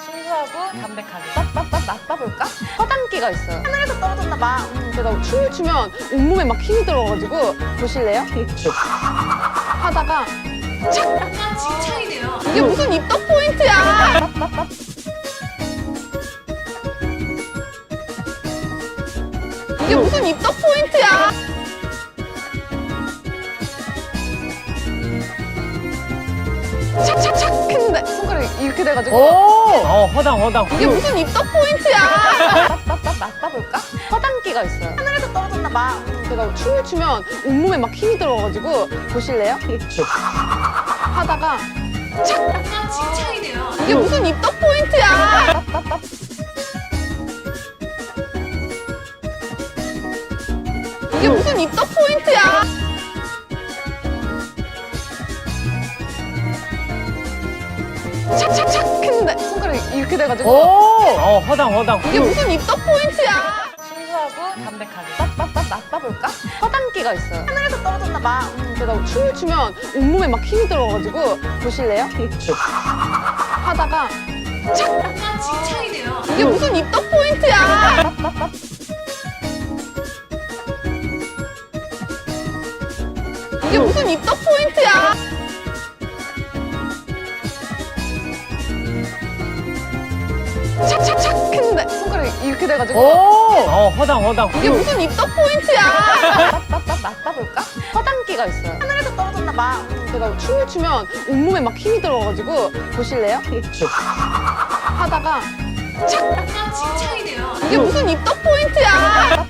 순수하고 담백하게 빡빡빡 맛봐볼까? 허당기가 있어요. 하늘에서 떨어졌나 봐. 제가 춤을 추면 온몸에 막 힘이 들어가지고 보실래요? 하다가 약간 칭찬이네요. 이게 무슨 입덕 포인트야? 이게 무슨 입덕 포인트야? 착착착 했는데 손가락이 이렇게 돼가지고 어, 허당, 허당. 이게 무슨 입덕 포인트야? 빡빡빡 맛봐볼까? 허당기가 있어요. 하늘에서 떨어졌나 봐. 제가 춤을 추면 온몸에 막 힘이 들어가지고 보실래요? 하다가 약간 칭찬이네요. 이게 무슨 입덕 포인트야? 이게 무슨 입덕 포인트야? 착착착 했는데 손가락이 이렇게 돼가지고 어, 허당, 허당. 이게 무슨 입덕 포인트야? 순수하고 담백하게 빡빡빡 맛봐볼까? 허당기가 있어요. 하늘에서 떨어졌나 봐. 제가 춤을 추면 온몸에 막 힘이 들어가지고 보실래요? 하다가 약간 칭찬이네요. 이게 무슨 입덕 포인트야? 이게 무슨 입덕 포인트야? 착착착 했는데 손가락이 이렇게 돼가지고 어, 허당, 허당. 이게 무슨 입덕 포인트야? 빡빡빡 맛봐볼까? 허당기가 있어요. 하늘에서 떨어졌나 봐. 제가 춤을 추면 온몸에 막 힘이 들어가지고 보실래요? 하다가 약간 칭찬이네요. 이게 무슨 입덕 포인트야?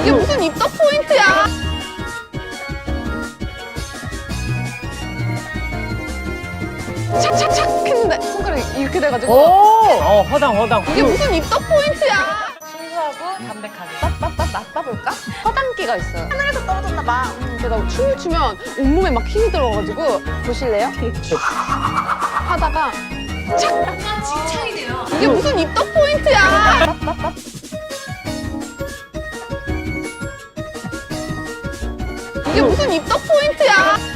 이게 무슨 입덕 포인트야? 손가락이 이렇게 돼가지고 어, 허당, 허당. 이게 무슨 입덕 포인트야? 순수하고 담백하게 빡빡빡 맛봐볼까? 허당기가 있어요. 하늘에서 떨어졌나 봐. 제가 춤을 추면 온몸에 막 힘이 들어가지고 보실래요? 하다가 약간 칭찬이네요. 이게 무슨 입덕 포인트야? 이게 무슨 입덕 포인트야?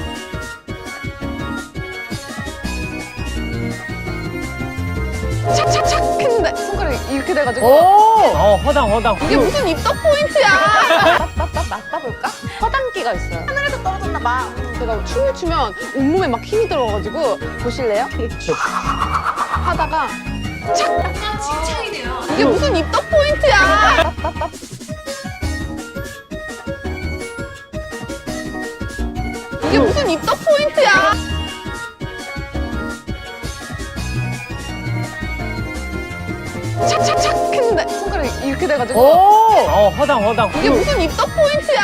착착착 했는데 손가락이 이렇게 돼가지고 어, 허당, 허당. 이게 무슨 입덕 포인트야? 빡빡빡 맛봐볼까? 허당기가 있어요. 하늘에서 떨어졌나 봐. 제가 춤을 추면 온몸에 막 힘이 들어가지고 보실래요? 하다가 약간 칭찬이네요. 이게 무슨 입덕 포인트야? 이게 무슨 입덕 포인트야? 착착착 했는데 손가락이 이렇게 돼가지고 어, 허당, 허당. 이게 무슨 입덕 포인트야?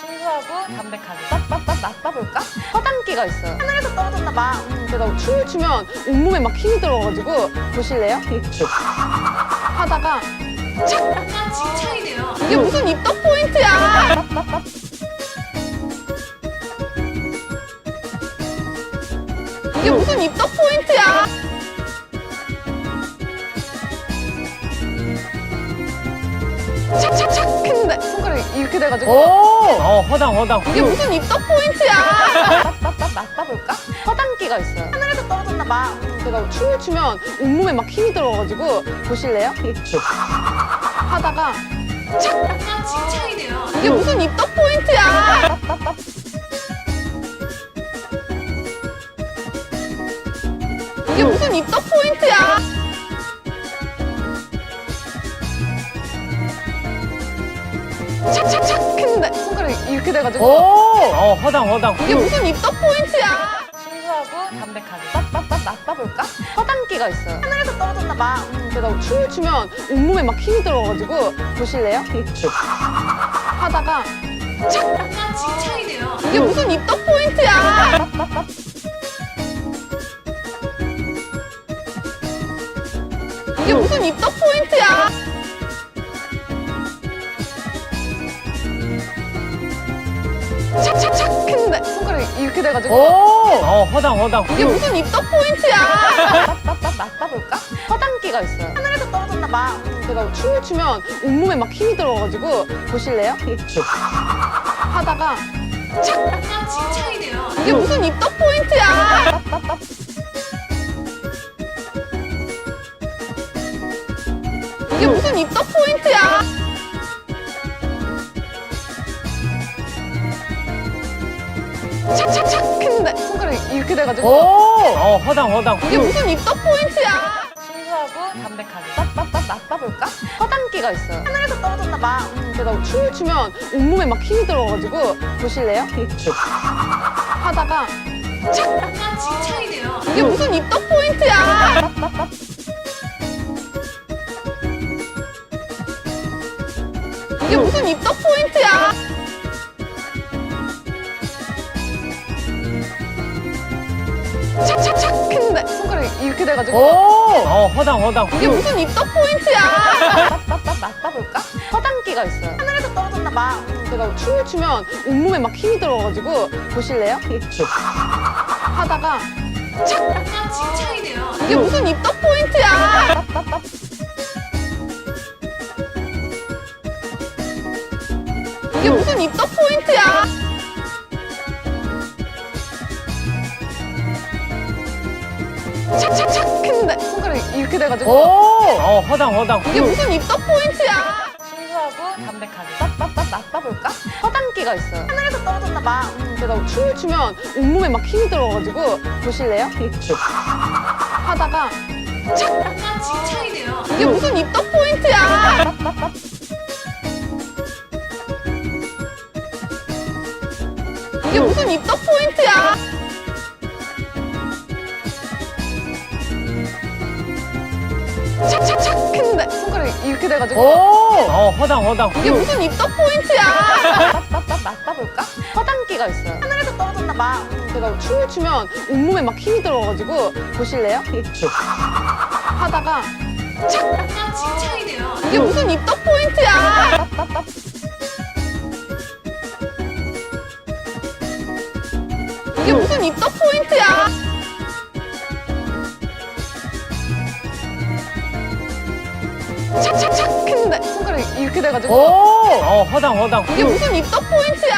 순수하고 담백하게 빡빡빡 맛봐볼까? 허당기가 있어요. 하늘에서 떨어졌나 봐. 제가 춤을 추면 온몸에 막 힘이 들어가지고 보실래요? 하다가 약간 칭찬이네요. 이게 무슨 입덕 포인트야? 이게 무슨 입덕 포인트야? 이 이렇게 돼가지고 어, 허당, 허당. 이게 무슨 입덕 포인트야? 빡빡빡 맛봐볼까? 허당기가 있어요. 하늘에서 떨어졌나 봐. 제가 춤을 추면 온몸에 막 힘이 들어가지고 보실래요? 하다가 약간 칭찬이네요. 이게 무슨 입덕 포인트야? 이게 무슨 입덕 포인트야? 착착착 했는데 손가락이 이렇게 돼가지고 어, 허당, 허당. 이게 무슨 입덕 포인트야? 순수하고 담백하게 빡빡빡 맛봐볼까? 허당기가 있어요. 하늘에서 떨어졌나 봐. 제가 춤을 추면 온몸에 막 힘이 들어가지고 보실래요? 하다가 약간 칭찬이네요. 이게 무슨 입덕 포인트야? 이게 무슨 입덕 포인트야? 착착착 했는데 손가락이 이렇게 돼가지고 어, 허당, 허당. 이게 무슨 입덕 포인트야? 빡빡빡 맛봐볼까? 허당기가 있어요. 하늘에서 떨어졌나 봐. 제가 춤을 추면 온몸에 막 힘이 들어가지고 보실래요? 하다가 칭찬이네요. 이게 무슨 입덕 포인트야? 이게 무슨 입덕 포인트야? 착착착 했는데 손가락이 이렇게 돼가지고 어, 허당, 허당. 이게 무슨 입덕 포인트야? 순수하고 담백하게 빡빡빡 맛봐볼까? 허당기가 있어요. 하늘에서 떨어졌나 봐. 제가 춤을 추면 온몸에 막 힘이 들어가지고 보실래요? 하다가 칭찬이네요. 이게 무슨 입덕 포인트야? 이게 무슨 입덕 포인트야? 착착착 했는데 손가락이 이렇게 돼가지고 어, 허당, 허당. 이게 무슨 입덕 포인트야? 빡빡빡 맛봐볼까? 허당기가 있어요. 하늘에서 떨어졌나 봐. 제가 춤을 추면 온몸에 막 힘이 들어가지고 보실래요? 하다가 칭찬이네요. 이게 무슨 입덕 포인트야? 이게 무슨 입덕 포인트야? 착착착 했는데 손가락이 이렇게 돼가지고 어, 허당, 허당. 이게 무슨 입덕 포인트야? 순수하고 담백하게 빡빡빡 맛봐볼까? 허당기가 있어요. 하늘에서 떨어졌나 봐. 제가 춤을 추면 온몸에 막 힘이 들어가지고 보실래요? 하다가 칭찬이네요. 이게 무슨 입덕 포인트야? 이게 무슨 입덕 포인트야? 착착착 했는데 손가락이 이렇게 돼가지고 어, 허당, 허당. 이게 무슨 입덕 포인트야? 빡빡빡 맛봐볼까? 허당기가 있어요. 하늘에서 떨어졌나 봐. 제가 춤을 추면 온몸에 막 힘이 들어가지고 보실래요? 하다가 칭찬이네요. 이게 무슨 입덕 포인트야? 이게 무슨 입덕 포인트야? 착착착 했는데 손가락이 이렇게 돼가지고 어, 허당, 허당. 이게 무슨 입덕 포인트야?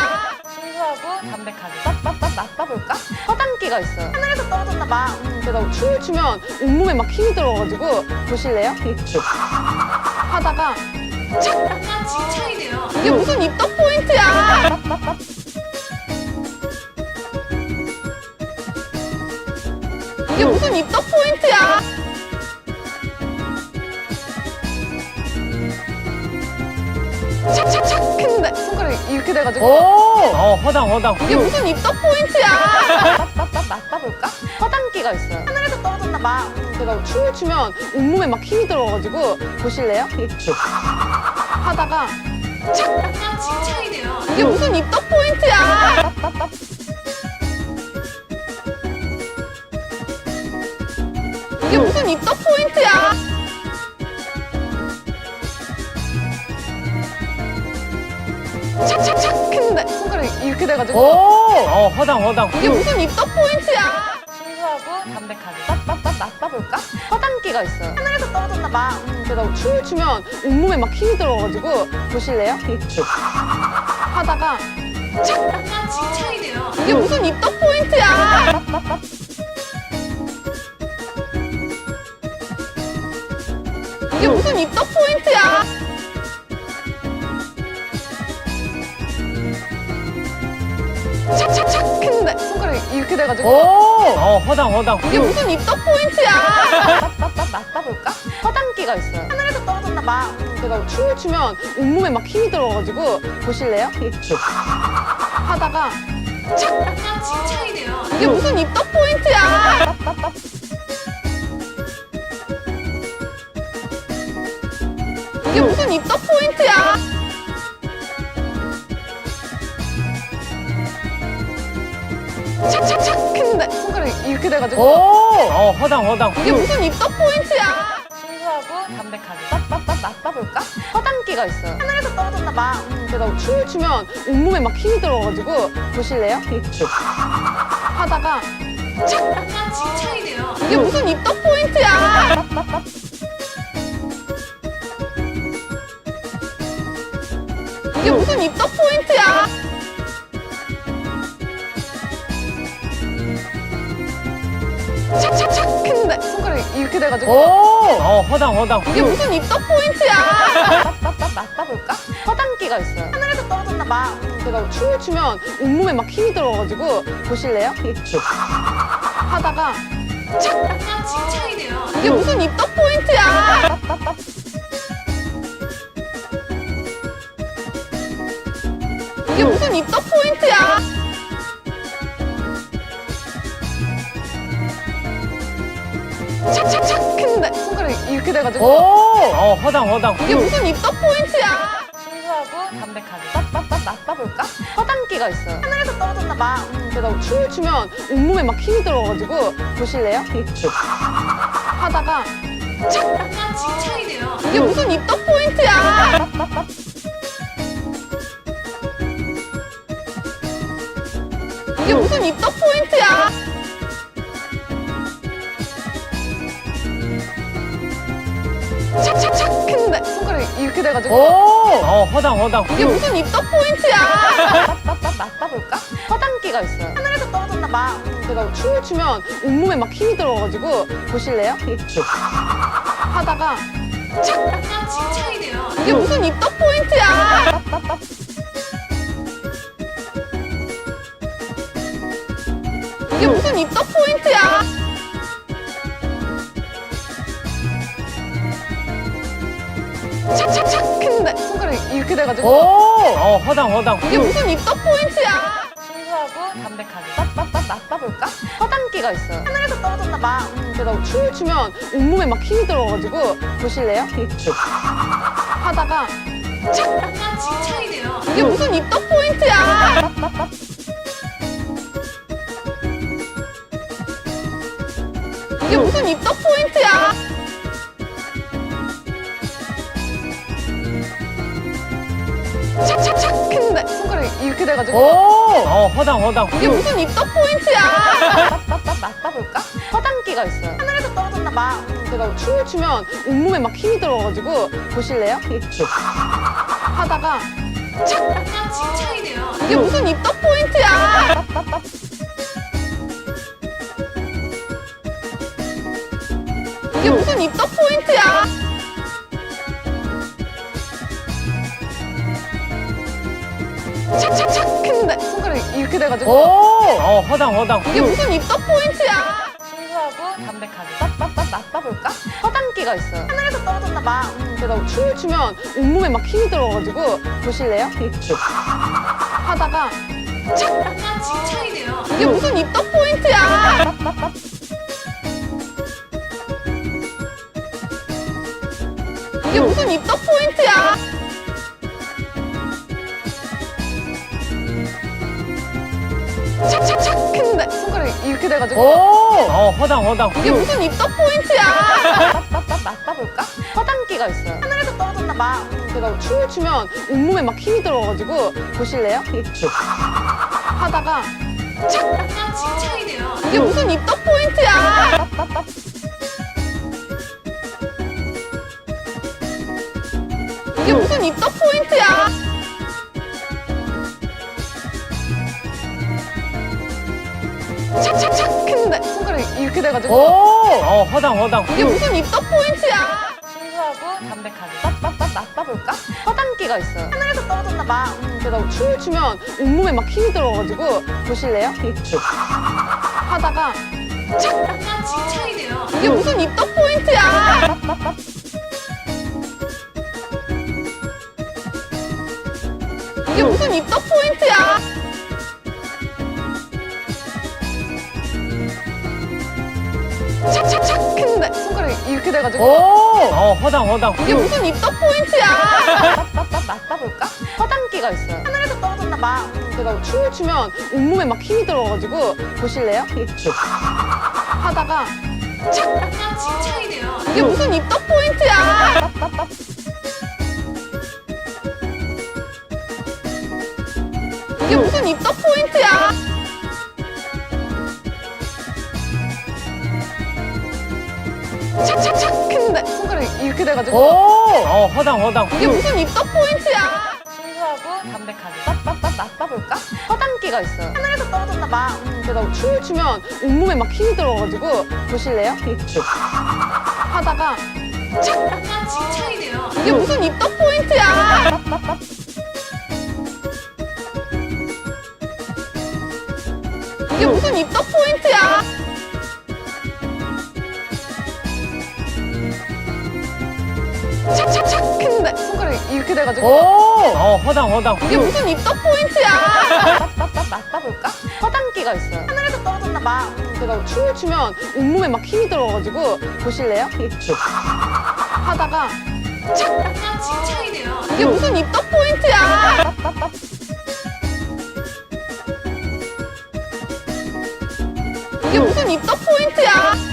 순수하고 담백하게 빡빡빡 맛봐볼까? 허당기가 있어요. 하늘에서 떨어졌나 봐. 제가 춤을 추면 온몸에 막 힘이 들어가지고 보실래요? 하다가 칭찬이네요. 이게 무슨 입덕 포인트야? 이게 무슨 입덕 포인트야? 이 이렇게 돼가지고 어, 허당, 허당. 이게 무슨 입덕 포인트야? 빡빡빡 맛봐볼까? 허당기가 있어요. 하늘에서 떨어졌나 봐. 제가 춤을 추면 온몸에 막 힘이 들어가지고 보실래요? 하다가 칭찬이네요. 이게 무슨 입덕 포인트야? 이게 무슨 입덕 포인트야? 착착착 했는데 손가락이 이렇게 돼가지고 어, 허당, 허당. 이게 무슨 입덕 포인트야? 순수하고 담백하게 빡빡빡 맛봐볼까? 허당기가 있어요. 하늘에서 떨어졌나 봐. 제가 춤을 추면 온몸에 막 힘이 들어가지고 보실래요? 하다가 칭찬이네요. 이게 무슨 입덕 포인트야? 이게 무슨 입덕 포인트야? 이 이렇게 돼가지고 어, 허당, 허당. 이게 무슨 입덕 포인트야? 빡빡빡 맛봐볼까? 허당기가 있어요. 하늘에서 떨어졌나 봐. 제가 춤을 추면 온몸에 막 힘이 들어가지고 보실래요? 하다가 칭찬이네요. 이게 무슨 입덕 포인트야? 이게 무슨 입덕 포인트야? 착착착 했는데 손가락이 이렇게 돼가지고 어, 허당, 허당. 이게 무슨 입덕 포인트야? 순수하고 담백하게 빡빡빡 맛봐볼까? 허당기가 있어요. 하늘에서 떨어졌나 봐. 제가 춤을 추면 온몸에 막 힘이 들어가지고 보실래요? 하다가 칭찬이네요. 이게 무슨 입덕 포인트야? 이게 무슨 입덕 포인트야? 이 이렇게 오! 돼가지고 어, 허당, 허당. 이게 무슨 입덕 포인트야? 맛봐봐 맛봐볼까? 허당기가 있어요. 하늘에서 떨어졌나 봐. 제가 춤을 추면 온몸에 막 힘이 들어가지고 보실래요? 하다가 약간 칭찬이네요. 이게 무슨 입덕 포인트야? 이게 무슨 입덕 포인트야? 착착착 했는데 손가락이 이렇게 오! 돼가지고 어, 허당, 허당. 이게 무슨 입덕 포인트야? 순수하고 담백하게 맛봐봐 맛봐볼까? 허당기가 있어요. 하늘에서 떨어졌나 봐. 제가 춤을 추면 온몸에 막 힘이 들어가지고 보실래요? 하다가 약간 칭찬이네요. 이게 무슨 입덕 포인트야? 이게 무슨 입덕 포인트야? 이 이렇게 오! 돼가지고 어, 허당, 허당. 이게 무슨 입덕 포인트야? 맛봐봐 맛봐볼까? 허당기가 있어요. 하늘에서 떨어졌나 봐. 제가 춤을 추면 온몸에 막 힘이 들어가지고 보실래요? 하다가 약간 칭찬이네요. 이게 무슨 입덕 포인트야? 이게 무슨 입덕 포인트야? 이 이렇게 오! 돼가지고 어, 허당, 허당. 이게 무슨 입덕 포인트야? 순수하고 담백하게 맛봐봐 맛봐볼까? 허당기가 있어요. 하늘에서 떨어졌나 봐. 제가 춤을 추면 온몸에 막 힘이 들어가지고 보실래요? 하다가 약간 칭찬이네요. 이게 무슨 입덕 포인트야? 이게 무슨 입덕 포인트야? 착착착 했는데 손가락이 이렇게 오! 돼가지고 어, 허당, 허당. 이게 무슨 입덕 포인트야? 맛봐봐 맛봐볼까? 허당기가 있어요. 하늘에서 떨어졌나 봐. 제가 춤을 추면 온몸에 막 힘이 들어가지고 보실래요? 하다가 약간 칭찬이네요. 이게 무슨 입덕 포인트야? 이게 무슨 입덕 포인트야? 이 이렇게 오! 돼가지고 어, 허당, 허당. 이게 무슨 입덕 포인트야? 순수하고 담백하게 맛봐봐 맛봐볼까? 허당기가 있어요. 하늘에서 떨어졌나 봐. 제가 춤을 추면 온몸에 막 힘이 들어가지고 보실래요? 하다가 약간 칭찬이네요. 이게 무슨 입덕 포인트야? 이게 무슨 입덕 포인트야? 착착착 했는데 손가락이 이렇게 오! 돼가지고 어, 허당, 허당. 이게 무슨 입덕 포인트야? 맛봐봐 맛봐볼까? 허당기가 있어요. 하늘에서 떨어졌나 봐. 제가 춤을 추면 온몸에 막 힘이 들어가지고 보실래요? 하다가 약간 칭찬이네요. 이게 무슨 입덕 포인트야? 맛봐봐 이게 무슨 입덕 포인트야? 착착착 했는데 손가락이 이렇게 오! 돼가지고 어, 허당, 허당. 이게 무슨 입덕 포인트야? 순수하고 담백하게 맛봐봐 맛봐볼까? 허당기가 있어요. 하늘에서 떨어졌나 봐. 제가 춤을 추면 온몸에 막 힘이 들어가지고 보실래요? 하다가 약간 칭찬이네요. 이게 무슨 입덕 포인트야? 이게 무슨 입덕 포인트야? 착착착 했는데 손가락이 이렇게 오! 돼가지고 어, 허당, 허당. 이게 무슨 입덕 포인트야? 맛봐봐 맛봐볼까? 허당기가 있어요. 하늘에서 떨어졌나 봐. 제가 춤을 추면 온몸에 막 힘이 들어가지고 보실래요? 하다가 약간 칭찬이네요. 이게 무슨 입덕 포인트야? 맛봐봐 이게 무슨 입덕 포인트야? 착착착 했는데 손가락이 이렇게 오! 돼가지고 어, 허당, 허당. 이게 무슨 입덕 포인트야? 순수하고 담백하게 맛봐봐 맛봐볼까? 허당기가 있어요. 하늘에서 떨어졌나 봐. 제가 춤을 추면 온몸에 막 힘이 들어가지고 보실래요? 하다가 약간 칭찬이네요. 이게 무슨 입덕 포인트야? 이게 무슨 입덕 포인트야? 이 이렇게 돼가지고 어, 허당, 허당. 이게 무슨 입덕 포인트야? 맞봐볼까? 허당기가 있어요. 하늘에서 떨어졌나 봐. 제가 춤을 추면 온몸에 막 힘이 들어가지고 보실래요? 하다가 약간 칭찬이네요. 이게 무슨 입덕 포인트야? 이게 무슨 입덕 포인트야?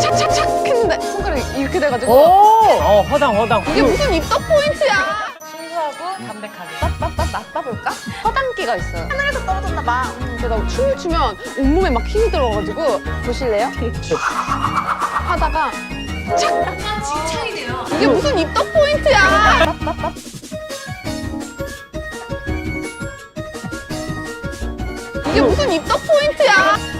착착착 했는데 손가락이 이렇게 돼가지고 어, 허당, 허당. 이게 무슨 입덕 포인트야? 순수하고 담백하게 맞봐볼까? 허당기가 있어요. 하늘에서 떨어졌나 봐. 제가 춤을 추면 온몸에 막 힘이 들어가지고 보실래요? 하다가 약간 칭찬이네요. 이게 무슨 입덕 포인트야? 이게 무슨 입덕 포인트야?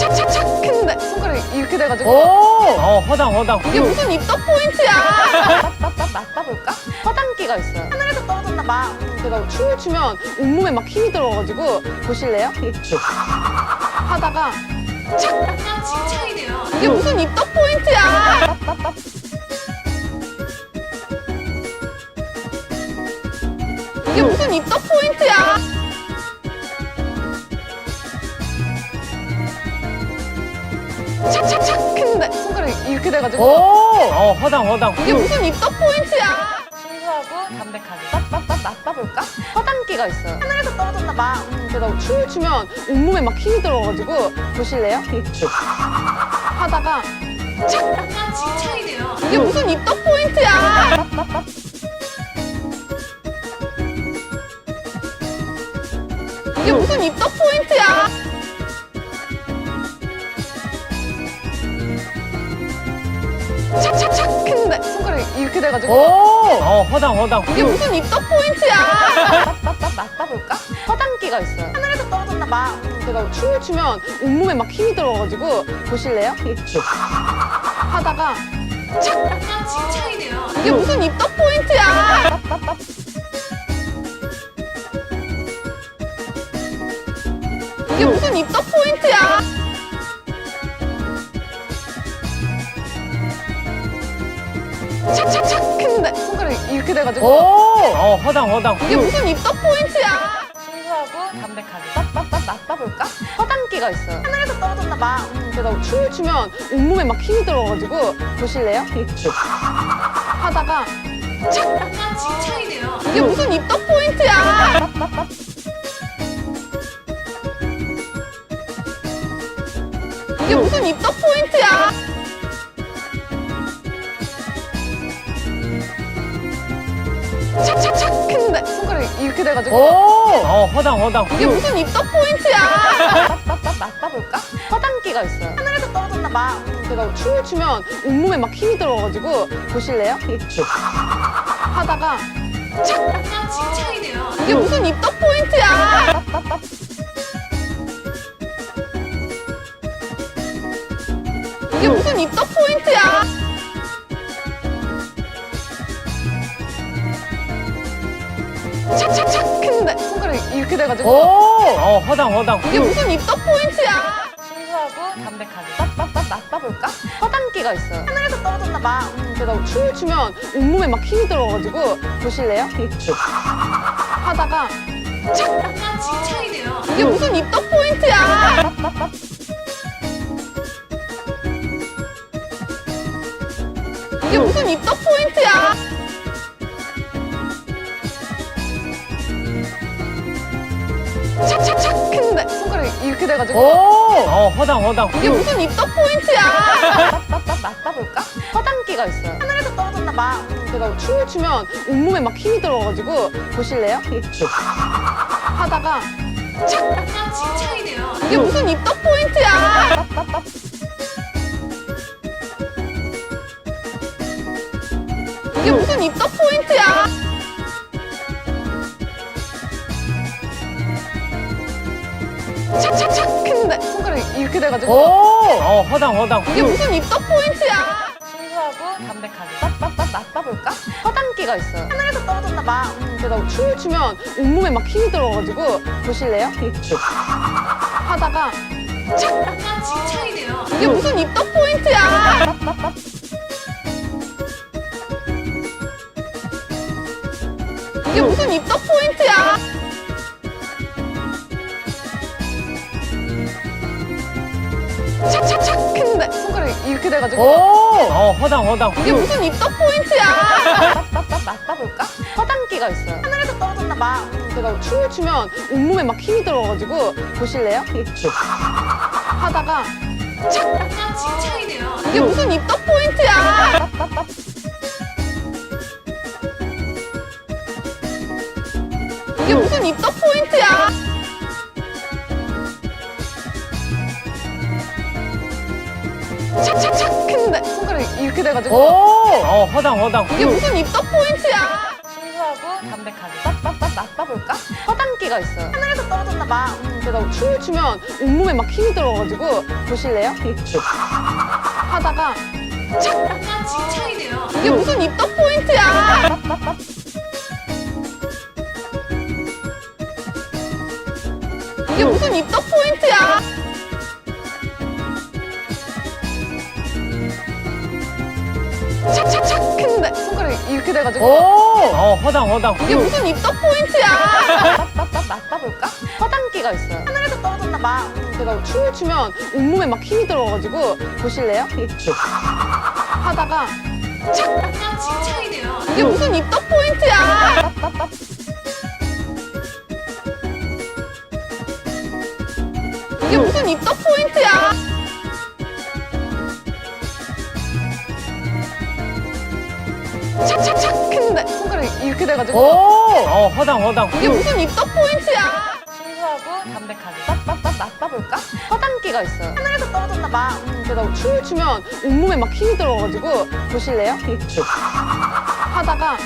착착착 했는데 손가락이 이렇게 돼가지고 어, 허당, 허당. 이게 무슨 입덕 포인트야? 맞봐볼까? 허당기가 있어요. 하늘에서 떨어졌나 봐. 제가 춤을 추면 온몸에 막 힘이 들어가지고 보실래요? 하다가 약간 칭찬이네요. 이게 무슨 입덕 포인트야? 이게 무슨 입덕 포인트야? 착착착 했는데 손가락이 이렇게 돼가지고 어, 허당, 허당. 이게 무슨 입덕 포인트야? 순수하고 담백하게 맞봐볼까? 허당기가 있어요. 하늘에서 떨어졌나 봐. 제가 춤을 추면 온몸에 막 힘이 들어가지고 보실래요? 하다가 약간 칭찬이네요. 이게 무슨 입덕 포인트야? 이게 무슨 입덕 포인트야? 착착착 했는데 손가락이 이렇게 돼가지고 어, 허당, 허당. 이게 무슨 입덕 포인트야? 맞봐볼까? 허당기가 있어요. 하늘에서 떨어졌나 봐. 제가 춤을 추면 온몸에 막 힘이 들어가지고 보실래요? 하다가 약간 칭찬이네요. 이게 무슨 입덕 포인트야? 이게 무슨 입덕 포인트야? 착착착 했는데 손가락이 이렇게 돼가지고 어, 허당, 허당. 이게 무슨 입덕 포인트야? 순수하고 담백하게 맞봐볼까? 허당기가 있어요. 하늘에서 떨어졌나 봐. 제가 춤을 추면 온몸에 막 힘이 들어가지고 보실래요? 하다가 약간 칭찬이네요. 이게 무슨 입덕 포인트야? 이게 무슨 입덕 포인트야? 착착착 했는데 손가락이 이렇게 돼가지고 어, 허당, 허당. 이게 무슨 입덕 포인트야? 맞봐볼까? 허당기가 있어요. 하늘에서 떨어졌나 봐. 제가 춤을 추면 온몸에 막 힘이 들어가지고 보실래요? 하다가 약간 칭찬이네요. 이게 무슨 입덕 포인트야? 이게 무슨 입덕 포인트야? 착착착 했는데 손가락이 이렇게 돼가지고 어, 허당, 허당. 이게 무슨 입덕 포인트야? 순수하고 담백하게 맞봐볼까? 허당기가 있어요. 하늘에서 떨어졌나 봐. 제가 춤을 추면 온몸에 막 힘이 들어가지고 보실래요? 하다가 약간 칭찬이네요. 이게 무슨 입덕 포인트야? 이게 무슨 입덕 착착착 근데 손가락이 이렇게 돼가지고 오! 어 허당 허당. 이게 무슨 입덕 포인트야 납납 맞다볼까? 허당기가 있어요 하늘에서 떨어졌나 봐 제가 춤을 추면 온몸에 막 힘이 들어가가지고 보실래요? 하다가 약간 칭찬이네요. 이게 무슨 입덕 포인트야 납납납 이게 무슨 입덕 포인트야 착착착 했는데 손가락이 이렇게 돼가지고 어, 허당, 허당. 이게 무슨 입덕 포인트야? 순수하고 담백하게 빡빡빡 맛봐볼까? 허당기가 있어요. 하늘에서 떨어졌나 봐. 게다가 춤을 추면 온몸에 막 힘이 들어가지고 보실래요? 하다가 약간 칭찬이네요. 이게 무슨 입덕 포인트야? 이게 무슨 입덕 포인트야? 이 이렇게 돼가지고 어, 허당, 허당. 이게 무슨 입덕 포인트야? 빡빡빡 맛봐볼까? 허당기가 있어요. 하늘에서 떨어졌나 봐. 게다가 춤을 추면 온몸에 막 힘이 들어가지고 보실래요? 하다가 약간 칭찬이네요. 이게 무슨 입덕 포인트야? 빡빡빡 이게 무슨 입덕 이 이렇게 돼가지고 어, 허당, 허당. 이게 무슨 입덕 포인트야? 순수하고 담백하게 빡빡빡 맛봐볼까? 허당기가 있어요. 하늘에서 떨어졌나 봐. 게다가 춤을 추면 온몸에 막 힘이 들어가지고 보실래요? 하다가 약간 칭찬이네요. 이게 무슨 입덕 포인트야? 빡빡빡 이게 무슨 입덕 포인트야? 착착착 했는데 손가락이 이렇게 돼가지고 어, 허당, 허당. 이게 무슨 입덕 포인트야? 빡빡빡 맛봐볼까? 허당기가 있어요. 하늘에서 떨어졌나 봐. 게다가 춤을 추면 온몸에 막 힘이 들어가지고 보실래요? 하다가 약간 칭찬이네요. 이게 무슨 입덕 포인트야? 이게 무슨 입덕 포인트야? 이 이렇게 돼가지고 어, 허당, 허당. 이게 무슨 입덕 포인트야? 순수하고 담백하게 빡빡빡 맛봐볼까? 허당기가 있어요. 하늘에서 떨어졌나 봐. 게다가 춤을 추면 온몸에 막 힘이 들어가지고 보실래요? 하다가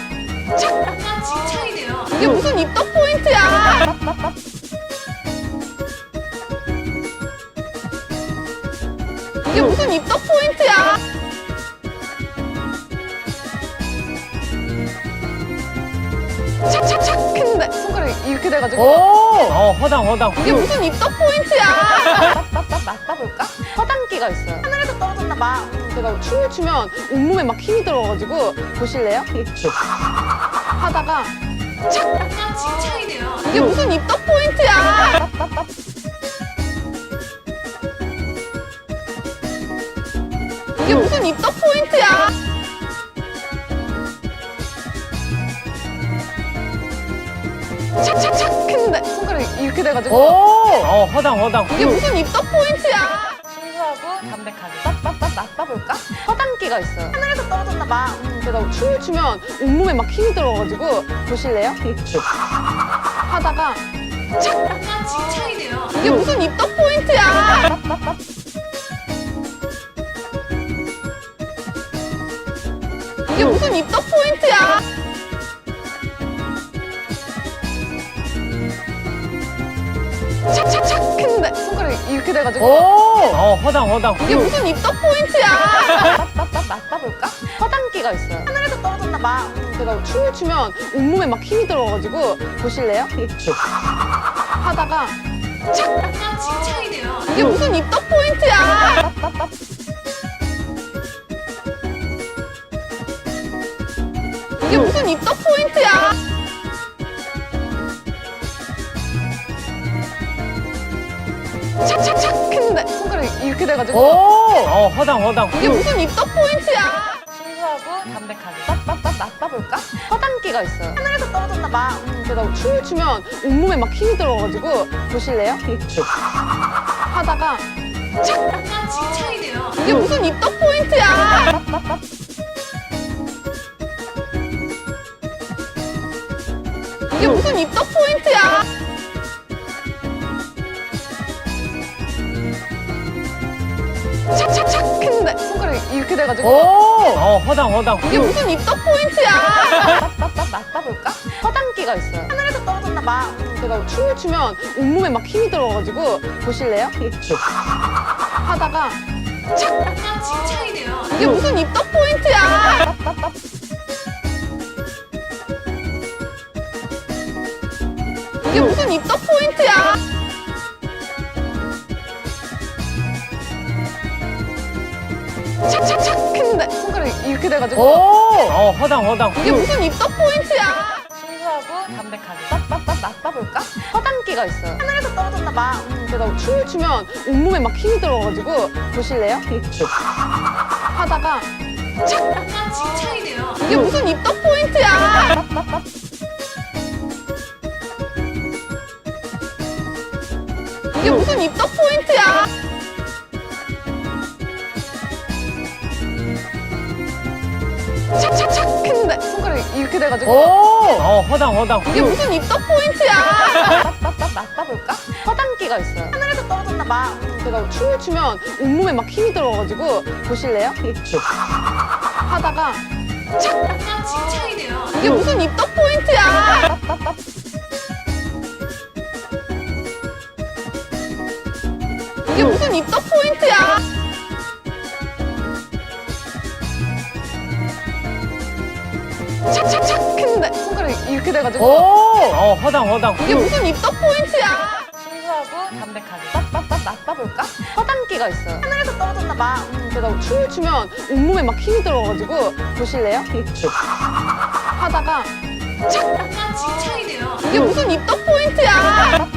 약간 칭찬이네요. 이게 무슨 입덕 포인트야? 이게 무슨 입덕 포인트야? 착착착 했는데 손가락이 이렇게 돼가지고 어, 허당, 허당. 이게 무슨 입덕 포인트야? 빡빡빡 맛봐볼까? 허당기가 있어요. 하늘에서 떨어졌나 봐. 게다가 춤을 추면 온몸에 막 힘이 들어가지고 보실래요? 하다가 약간 칭찬이네요. 이게 무슨 입덕 포인트야? 이게 무슨 입덕 포인트야? 착착착 했는데 손가락이 이렇게 돼가지고 어, 허당, 허당. 이게 무슨 입덕 포인트야? 순수하고 담백하게 빡빡빡 맛봐볼까? 허당기가 있어요. 하늘에서 떨어졌나 봐. 게다가 춤을 추면 온몸에 막 힘이 들어가지고 보실래요? 하다가 약간 칭찬이네요. 이게 무슨 입덕 포인트야? 빡빡빡 이게 무슨 입덕 포인트야? 착착착 했는데 손가락이 이렇게 돼가지고 어, 허당, 허당. 이게 무슨 입덕 포인트야? 빡빡빡 맛봐볼까? 허당기가 있어요. 하늘에서 떨어졌나 봐. 게다가 춤을 추면 온몸에 막 힘이 들어가지고 보실래요? 하다가 약간 칭찬이네요. 이게 무슨 입덕 포인트야? 이게 무슨 입덕 포인트야? 착착착 했는데 손가락이 이렇게 돼가지고 어, 허당, 허당. 이게 무슨 입덕 포인트야? 순수하고 담백하게 빡빡빡 맛봐볼까? 허당기가 있어요. 하늘에서 떨어졌나 봐. 게다가 춤을 추면 온몸에 막 힘이 들어가지고 보실래요? 하다가 약간 칭찬이네요. 이게 무슨 입덕 포인트야? 빡빡빡 이게 무슨 입덕 포인트야? 이 이렇게 돼가지고 어, 어, 허당, 허당. 이게 무슨 입덕 포인트야? 맛봐 맛봐볼까? 허당기가 있어요. 하늘에서 떨어졌나 봐. 제가 춤을 추면 온몸에 막 힘이 들어가지고 보실래요? 하다가 약간 칭찬이네요. 이게 무슨 입덕 포인트야? 이게 무슨 입덕 포인트야? 착착착 했는데 손가락이 이렇게 오, 돼가지고 어, 허당, 허당. 이게 무슨 입덕 포인트야? 순수하고 담백하게 맛봐 맛봐볼까? 허당기가 있어요. 하늘에서 떨어졌나 봐. 제가 춤을 추면 온몸에 막 힘이 들어가지고 보실래요? 하다가 약간 칭찬이네요. 이게 무슨 입덕 포인트야? 이게 무슨 입덕 포인트야? 이 이렇게 오, 돼가지고 어, 허당, 허당. 이게 무슨 입덕 포인트야? 맛봐 맛봐볼까? 허당기가 있어요. 하늘에서 떨어졌나 봐. 제가 춤을 추면 온몸에 막 힘이 들어가지고 보실래요? 하다가 약간 칭찬이네요. 이게 무슨 입덕 포인트야? 이게 무슨 입덕 포인트야? 이 이렇게 오, 돼가지고 어, 허당, 허당. 이게 무슨 입덕 포인트야? 순수하고 담백하게 맛봐 맛봐볼까? 허당기가 있어요. 하늘에서 떨어졌나 봐. 제가 춤을 추면 온몸에 막 힘이 들어가지고 보실래요? 하다가 약간 칭찬이네요. 이게 무슨 입덕 포인트야?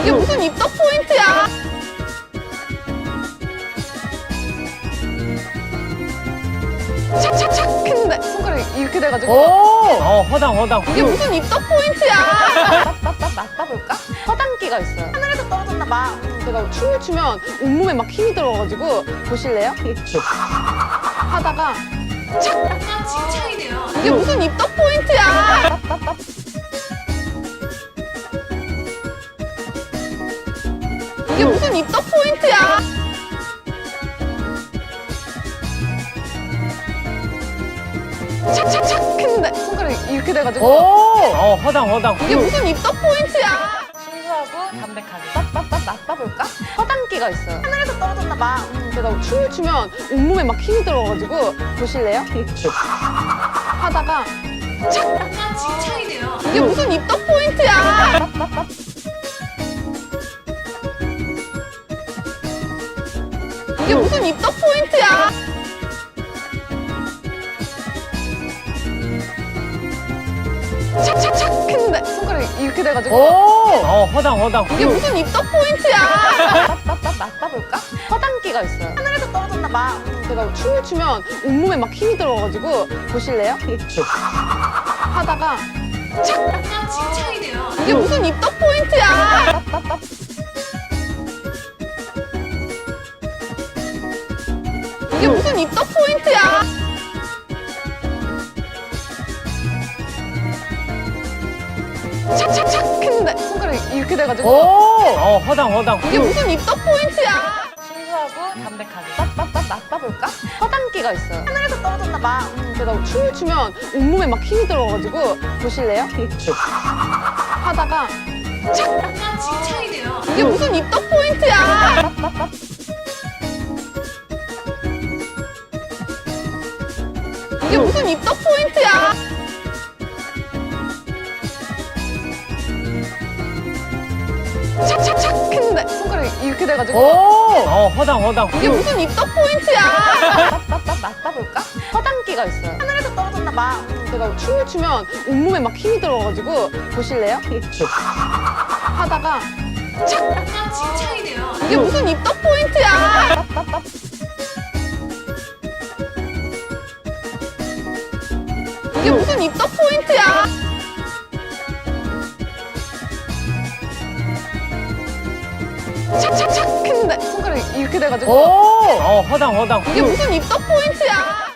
이게 무슨 입덕 포인트야? 착착착 했는데 손가락이 이렇게 오, 돼가지고 어, 허당, 허당. 이게 무슨 입덕 포인트야? 맛봐 맛봐볼까? 허당기가 있어요. 하늘에서 떨어졌나 봐. 제가 춤을 추면 온몸에 막 힘이 들어가지고 보실래요? 하다가 약간 칭찬이네요. 이게 무슨 입덕 포인트야? 이게 무슨 입덕 포인트야? 착착착 했는데 손가락이 이렇게 오, 돼가지고 어, 허당, 허당. 이게 무슨 입덕 포인트야? 순수하고 담백하게 맛봐 맛봐볼까? 허당기가 있어요. 하늘에서 떨어졌나 봐. 제가 춤을 추면 온몸에 막 힘이 들어가지고 보실래요? 하다가 약간 칭찬이네요. 이게 무슨 입덕 포인트야? 이게 무슨 입덕 포인트야? 착착착 했는데 손가락이 이렇게 오, 돼가지고 어, 허당, 허당. 이게 무슨 입덕 포인트야? 맛봐 맛봐볼까? 허당기가 있어요. 하늘에서 떨어졌나 봐. 제가 춤을 추면 온몸에 막 힘이 들어가지고 보실래요? 하다가 약간 칭찬이네요. 이게 무슨 입덕 포인트야? 이게 무슨 입덕 포인트야? 이 이렇게 오, 돼가지고 어, 허당, 허당. 이게 무슨 입덕 포인트야? 순수하고 담백하게 맛봐 맛봐볼까? 허당기가 있어요. 하늘에서 떨어졌나 봐. 제가 춤을 추면 온몸에 막 힘이 들어가지고 보실래요? 하다가 약간 칭찬이네요. 이게 무슨 입덕 포인트야? 이게 무슨 입덕 포인트야? 착착착 했는데 손가락이 이렇게 오, 돼가지고 어, 허당, 허당. 이게 무슨 입덕 포인트야? 맛봐 맛봐볼까? 허당기가 있어요. 하늘에서 떨어졌나 봐. 제가 춤을 추면 온몸에 막 힘이 들어가지고 보실래요? 하다가 약간 칭찬이네요. 이게 무슨 입덕 포인트야? 이게 무슨 입덕 포인트야? 이 이렇게 오, 돼가지고 어, 허당, 허당. 이게 무슨 입덕 포인트야?